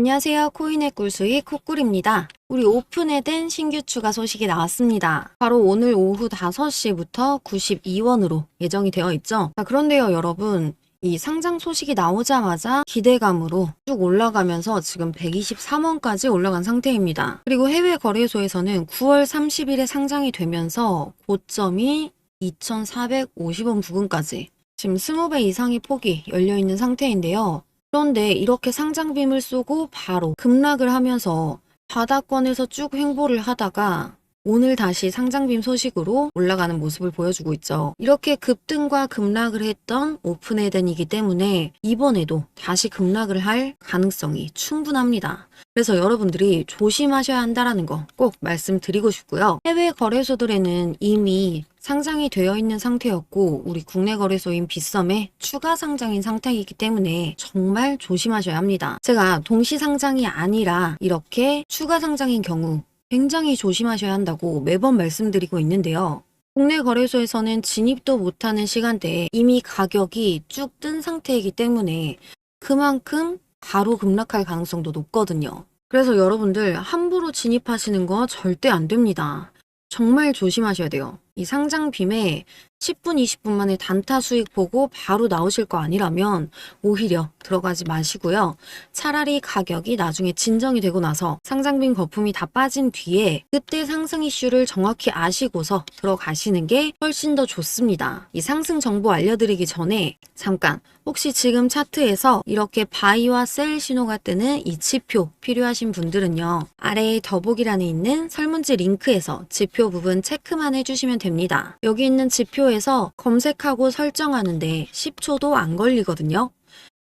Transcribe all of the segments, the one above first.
안녕하세요. 코인의 꿀수익 코꿀입니다. 우리 오픈에 된 신규 추가 소식이 나왔습니다. 바로 오늘 오후 5시부터 92원으로 예정이 되어 있죠. 자, 그런데요, 여러분. 이 상장 소식이 나오자마자 기대감으로 쭉 올라가면서 지금 123원까지 올라간 상태입니다. 그리고 해외 거래소에서는 9월 30일에 상장이 되면서 고점이 2,450원 부근까지 지금 20배 이상의 폭이 열려 있는 상태인데요. 그런데 이렇게 상장빔을 쏘고 바로 급락을 하면서 바닥권에서 쭉 횡보를 하다가 오늘 다시 상장빔 소식으로 올라가는 모습을 보여주고 있죠. 이렇게 급등과 급락을 했던 오픈에덴이기 때문에 이번에도 다시 급락을 할 가능성이 충분합니다. 그래서 여러분들이 조심하셔야 한다는 거 꼭 말씀드리고 싶고요. 해외 거래소들에는 이미 상장이 되어 있는 상태였고 우리 국내 거래소인 빗썸에 추가 상장인 상태이기 때문에 정말 조심하셔야 합니다. 제가 동시 상장이 아니라 이렇게 추가 상장인 경우 굉장히 조심하셔야 한다고 매번 말씀드리고 있는데요. 국내 거래소에서는 진입도 못하는 시간대에 이미 가격이 쭉 뜬 상태이기 때문에 그만큼 바로 급락할 가능성도 높거든요. 그래서 여러분들 함부로 진입하시는 거 절대 안 됩니다. 정말 조심하셔야 돼요. 이 상장 빔에 10분, 20분 만에 단타 수익 보고 바로 나오실 거 아니라면 오히려 들어가지 마시고요. 차라리 가격이 나중에 진정이 되고 나서 상장빔 거품이 다 빠진 뒤에 그때 상승 이슈를 정확히 아시고서 들어가시는 게 훨씬 더 좋습니다. 이 상승 정보 알려드리기 전에 잠깐 혹시 지금 차트에서 이렇게 바이와 셀 신호가 뜨는 이 지표 필요하신 분들은요. 아래에 더보기란에 있는 설문지 링크에서 지표 부분 체크만 해주시면 됩니다. 여기 있는 지표 에서 검색하고 설정하는데 10초도 안 걸리거든요.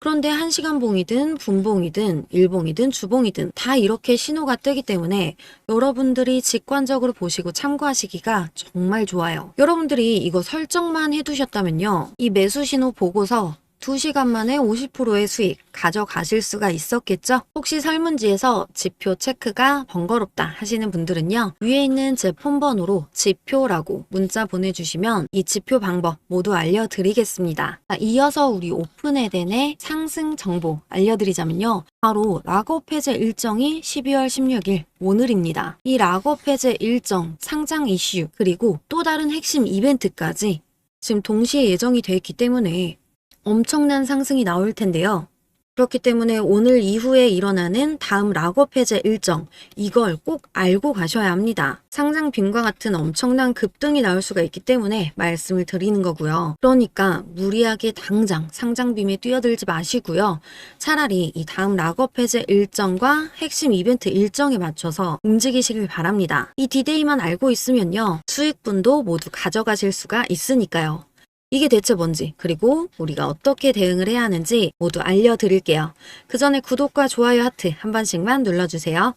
그런데 1시간 봉이든 분봉이든 일봉이든 주봉이든 다 이렇게 신호가 뜨기 때문에 여러분들이 직관적으로 보시고 참고하시기가 정말 좋아요. 여러분들이 이거 설정만 해두셨다면요. 이 매수 신호 보고서 2시간 만에 50%의 수익 가져가실 수가 있었겠죠? 혹시 설문지에서 지표 체크가 번거롭다 하시는 분들은요. 위에 있는 제 폰번호로 지표라고 문자 보내주시면 이 지표 방법 모두 알려드리겠습니다. 자, 이어서 우리 오픈에덴의 상승 정보 알려드리자면요. 바로 락업 해제 일정이 12월 16일 오늘입니다. 이 락업 해제 일정, 상장 이슈, 그리고 또 다른 핵심 이벤트까지 지금 동시에 예정이 돼 있기 때문에 엄청난 상승이 나올 텐데요. 그렇기 때문에 오늘 이후에 일어나는 다음 락업 해제 일정, 이걸 꼭 알고 가셔야 합니다. 상장 빔과 같은 엄청난 급등이 나올 수가 있기 때문에 말씀을 드리는 거고요. 그러니까 무리하게 당장 상장 빔에 뛰어들지 마시고요. 차라리 이 다음 락업 해제 일정과 핵심 이벤트 일정에 맞춰서 움직이시길 바랍니다. 이 디데이만 알고 있으면요. 수익분도 모두 가져가실 수가 있으니까요. 이게 대체 뭔지, 그리고 우리가 어떻게 대응을 해야 하는지 모두 알려드릴게요. 그 전에 구독과 좋아요 하트 한 번씩만 눌러주세요.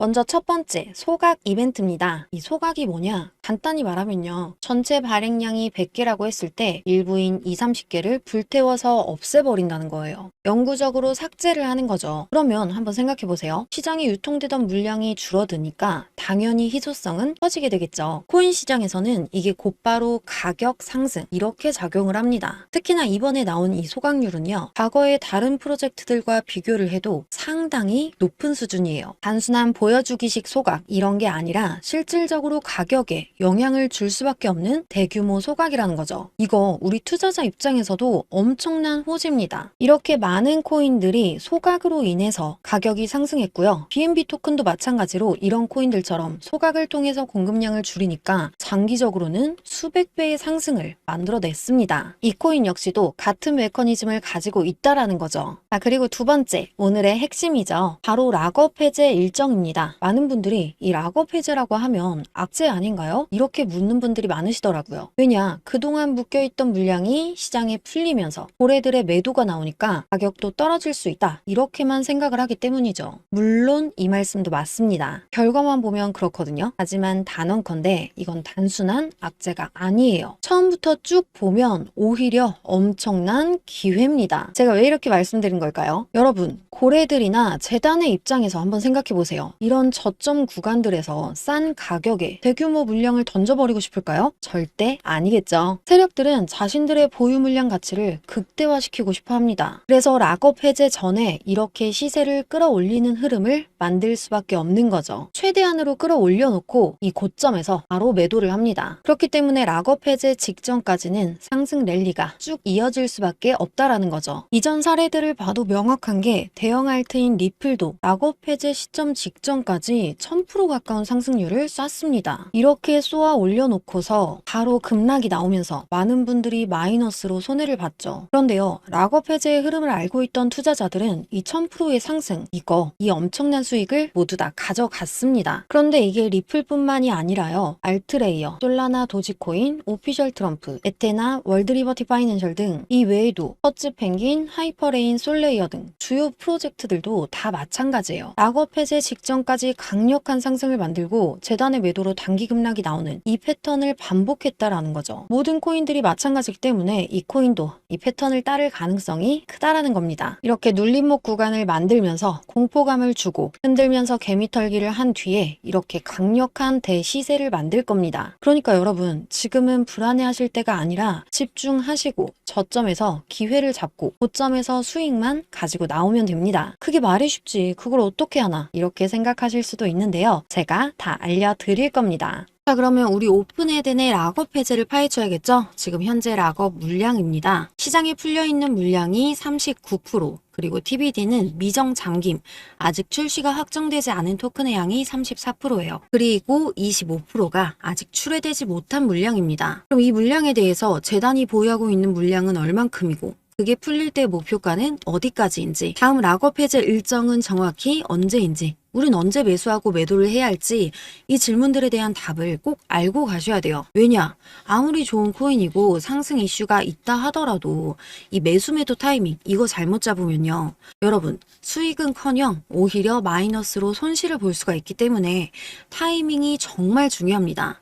먼저 첫 번째, 소각 이벤트입니다. 이 소각이 뭐냐? 간단히 말하면요. 전체 발행량이 100개라고 했을 때 일부인 2, 30개를 불태워서 없애버린다는 거예요. 영구적으로 삭제를 하는 거죠. 그러면 한번 생각해 보세요. 시장에 유통되던 물량이 줄어드니까 당연히 희소성은 커지게 되겠죠. 코인 시장에서는 이게 곧바로 가격 상승 이렇게 작용을 합니다. 특히나 이번에 나온 이 소각률은요. 과거의 다른 프로젝트들과 비교를 해도 상당히 높은 수준이에요. 단순한 보 여주기식 소각 이런 게 아니라 실질적으로 가격에 영향을 줄 수밖에 없는 대규모 소각이라는 거죠. 이거 우리 투자자 입장에서도 엄청난 호재입니다. 이렇게 많은 코인들이 소각으로 인해서 가격이 상승했고요. BNB 토큰도 마찬가지로 이런 코인들처럼 소각을 통해서 공급량을 줄이니까 장기적으로는 수백 배의 상승을 만들어냈습니다. 이 코인 역시도 같은 메커니즘을 가지고 있다라는 거죠. 자, 그리고 두 번째, 오늘의 핵심이죠. 바로 락업 해제 일정입니다. 많은 분들이 이 락업 해제라고 하면 악재 아닌가요? 이렇게 묻는 분들이 많으시더라고요. 왜냐, 그동안 묶여있던 물량이 시장에 풀리면서 고래들의 매도가 나오니까 가격도 떨어질 수 있다. 이렇게만 생각을 하기 때문이죠. 물론 이 말씀도 맞습니다. 결과만 보면 그렇거든요. 하지만 단언컨대 이건 단순한 악재가 아니에요. 처음부터 쭉 보면 오히려 엄청난 기회입니다. 제가 왜 이렇게 말씀드린 걸까요? 여러분, 고래들이나 재단의 입장에서 한번 생각해 보세요. 이 이런 저점 구간들에서 싼 가격에 대규모 물량을 던져버리고 싶을까요? 절대 아니겠죠. 세력들은 자신들의 보유 물량 가치를 극대화시키고 싶어 합니다. 그래서 락업 해제 전에 이렇게 시세를 끌어올리는 흐름을 만들 수밖에 없는 거죠. 최대한으로 끌어올려 놓고 이 고점에서 바로 매도를 합니다. 그렇기 때문에 락업 해제 직전까지는 상승 랠리가 쭉 이어질 수밖에 없다라는 거죠. 이전 사례들을 봐도 명확한 게 대형 알트인 리플도 락업 해제 시점 직전 까지 1000% 가까운 상승률을 쐈습니다. 이렇게 쏘아 올려놓고서 바로 급락이 나오면서 많은 분들이 마이너스로 손해를 봤죠. 그런데요, 락업 해제의 흐름을 알고 있던 투자자들은 이 1000%의 상승, 이거, 이 엄청난 수익을 모두 다 가져갔습니다. 그런데 이게 리플뿐만이 아니라요, 알트레이어, 솔라나 도지코인, 오피셜 트럼프, 에테나, 월드리버티 파이낸셜 등 이 외에도 퍼츠 펭귄, 하이퍼레인, 솔레이어 등 주요 프로젝트들도 다 마찬가지예요. 락업 해제 직전 까지 강력한 상승을 만들고 재단의 매도로 단기 급락이 나오는 이 패턴을 반복했다라는 거죠. 모든 코인들이 마찬가지기 때문에 이 코인도 이 패턴을 따를 가능성이 크다라는 겁니다. 이렇게 눌림목 구간을 만들면서 공포감을 주고 흔들면서 개미털기를 한 뒤에 이렇게 강력한 대시세를 만들 겁니다. 그러니까 여러분 지금은 불안해하실 때가 아니라 집중하시고 저점에서 기회를 잡고 고점에서 수익만 가지고 나오면 됩니다. 그게 말이 쉽지 그걸 어떻게 하나 이렇게 생각 하실 수도 있는데요. 제가 다 알려드릴 겁니다. 자 그러면 우리 오픈에덴의 락업 해제를 파헤쳐야겠죠? 지금 현재 락업 물량입니다. 시장에 풀려있는 물량이 39% 그리고 TBD는 미정 잠김, 아직 출시가 확정되지 않은 토큰의 양이 34%예요. 그리고 25%가 아직 출회되지 못한 물량입니다. 그럼 이 물량에 대해서 재단이 보유하고 있는 물량은 얼만큼이고 그게 풀릴 때 목표가는 어디까지인지, 다음 락업 해제 일정은 정확히 언제인지, 우린 언제 매수하고 매도를 해야 할지 이 질문들에 대한 답을 꼭 알고 가셔야 돼요. 왜냐? 아무리 좋은 코인이고 상승 이슈가 있다 하더라도 이 매수 매도 타이밍 이거 잘못 잡으면요. 여러분 수익은 커녕 오히려 마이너스로 손실을 볼 수가 있기 때문에 타이밍이 정말 중요합니다.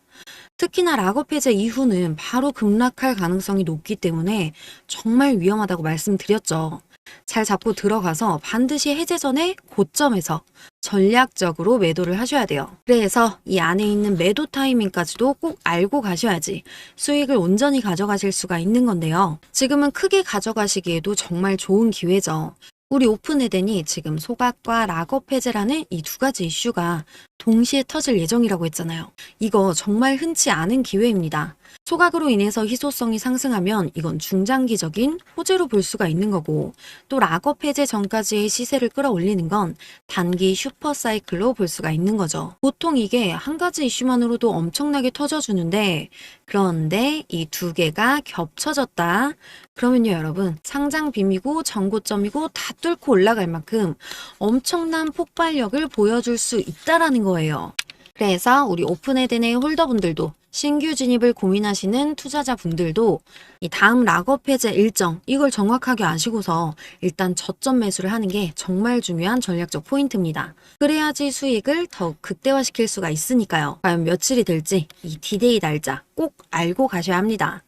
특히나 락업 해제 이후는 바로 급락할 가능성이 높기 때문에 정말 위험하다고 말씀드렸죠. 잘 잡고 들어가서 반드시 해제 전에 고점에서 전략적으로 매도를 하셔야 돼요. 그래서 이 안에 있는 매도 타이밍까지도 꼭 알고 가셔야지 수익을 온전히 가져가실 수가 있는 건데요. 지금은 크게 가져가시기에도 정말 좋은 기회죠. 우리 오픈에덴이 지금 소각과 락업 해제라는 이 두 가지 이슈가 동시에 터질 예정이라고 했잖아요. 이거 정말 흔치 않은 기회입니다. 소각으로 인해서 희소성이 상승하면 이건 중장기적인 호재로 볼 수가 있는 거고 또 락업 해제 전까지의 시세를 끌어올리는 건 단기 슈퍼 사이클로 볼 수가 있는 거죠. 보통 이게 한 가지 이슈만으로도 엄청나게 터져주는데 그런데 이 두 개가 겹쳐졌다. 그러면요 여러분 상장 빔이고 전고점이고 다 뚫고 올라갈 만큼 엄청난 폭발력을 보여줄 수 있다라는 거예요. 그래서 우리 오픈에덴의 홀더분들도 신규 진입을 고민하시는 투자자분들도 이 다음 락업 해제 일정 이걸 정확하게 아시고서 일단 저점 매수를 하는 게 정말 중요한 전략적 포인트입니다. 그래야지 수익을 더욱 극대화시킬 수가 있으니까요. 과연 며칠이 될지 이 디데이 날짜 꼭 알고 가셔야 합니다.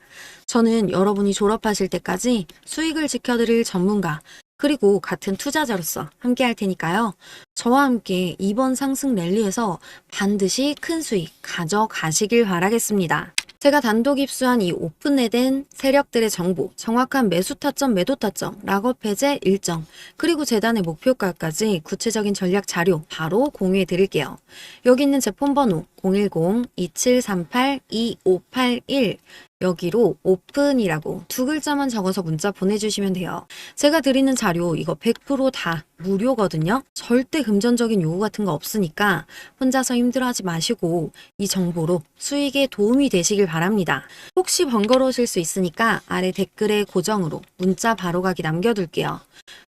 저는 여러분이 졸업하실 때까지 수익을 지켜드릴 전문가 그리고 같은 투자자로서 함께 할 테니까요. 저와 함께 이번 상승 랠리에서 반드시 큰 수익 가져가시길 바라겠습니다. 제가 단독 입수한 이 오픈에덴 세력들의 정보, 정확한 매수 타점, 매도 타점, 락업 해제 일정, 그리고 재단의 목표가까지 구체적인 전략 자료 바로 공유해 드릴게요. 여기 있는 제 폰 번호 010-2738-2581 여기로 오픈이라고 두 글자만 적어서 문자 보내주시면 돼요. 제가 드리는 자료 이거 100%다 무료거든요. 절대 금전적인 요구 같은 거 없으니까 혼자서 힘들어하지 마시고 이 정보로 수익에 도움이 되시길 바랍니다. 혹시 번거로우실 수 있으니까 아래 댓글에 고정으로 문자 바로가기 남겨둘게요.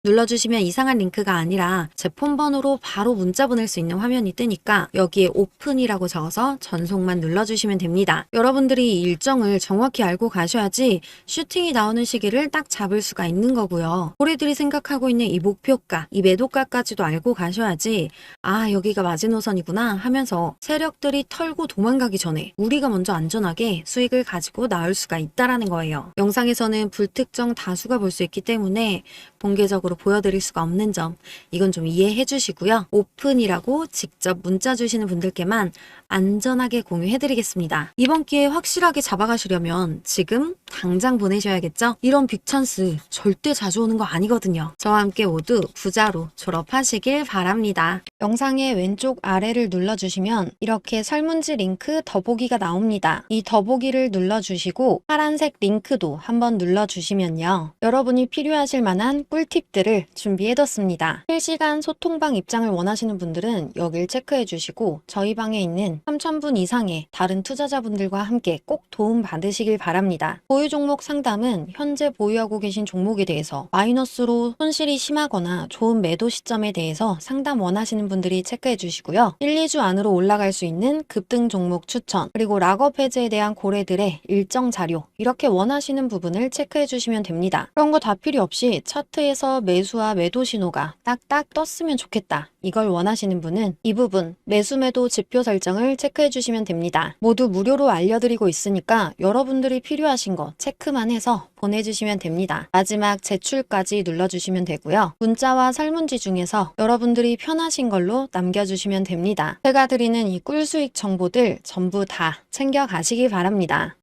눌러주시면 이상한 링크가 아니라 제 폰번호로 바로 문자 보낼 수 있는 화면이 뜨니까 여기에 오픈이라고 적어서 전송만 눌러주시면 됩니다. 여러분들이 이 일정을 정 확히 알고 가셔야지 슈팅이 나오는 시기를 딱 잡을 수가 있는 거고요. 고래들이 생각하고 있는 이 목표가, 이 매도가까지도 알고 가셔야지 아 여기가 마지노선이구나 하면서 세력들이 털고 도망가기 전에 우리가 먼저 안전하게 수익을 가지고 나올 수가 있다라는 거예요. 영상에서는 불특정 다수가 볼 수 있기 때문에 공개적으로 보여드릴 수가 없는 점 이건 좀 이해해 주시고요. 오픈이라고 직접 문자 주시는 분들께만 안전하게 공유해 드리겠습니다. 이번 기회에 확실하게 잡아가시려면 지금 당장 보내셔야겠죠? 이런 빅찬스 절대 자주 오는 거 아니거든요. 저와 함께 모두 부자로 졸업하시길 바랍니다. 영상의 왼쪽 아래를 눌러주시면 이렇게 설문지 링크 더보기가 나옵니다. 이 더보기를 눌러주시고 파란색 링크도 한번 눌러주시면요. 여러분이 필요하실 만한 꿀팁들을 준비해뒀습니다. 실시간 소통방 입장을 원하시는 분들은 여길 체크해 주시고 저희 방에 있는 3,000분 이상의 다른 투자자분들과 함께 꼭 도움 받으시길 바랍니다. 보유 종목 상담은 현재 보유하고 계신 종목에 대해서 마이너스로 손실이 심하거나 좋은 매도 시점에 대해서 상담 원하시는 분들이 체크해 주시고요. 1, 2주 안으로 올라갈 수 있는 급등 종목 추천, 그리고 락업 해제에 대한 고래들의 일정 자료, 이렇게 원하시는 부분을 체크해 주시면 됩니다. 그런 거 다 필요 없이 차트에서 매수와 매도 신호가 딱딱 떴으면 좋겠다. 이걸 원하시는 분은 이 부분 매수 매도 지표 설정을 체크해 주시면 됩니다. 모두 무료로 알려드리고 있으니까 여러분들이 필요하신 거 체크만 해서 보내주시면 됩니다. 마지막 제출까지 눌러주시면 되고요. 문자와 설문지 중에서 여러분들이 편하신 걸로 남겨주시면 됩니다. 제가 드리는 이 꿀수익 정보들 전부 다 챙겨가시기 바랍니다.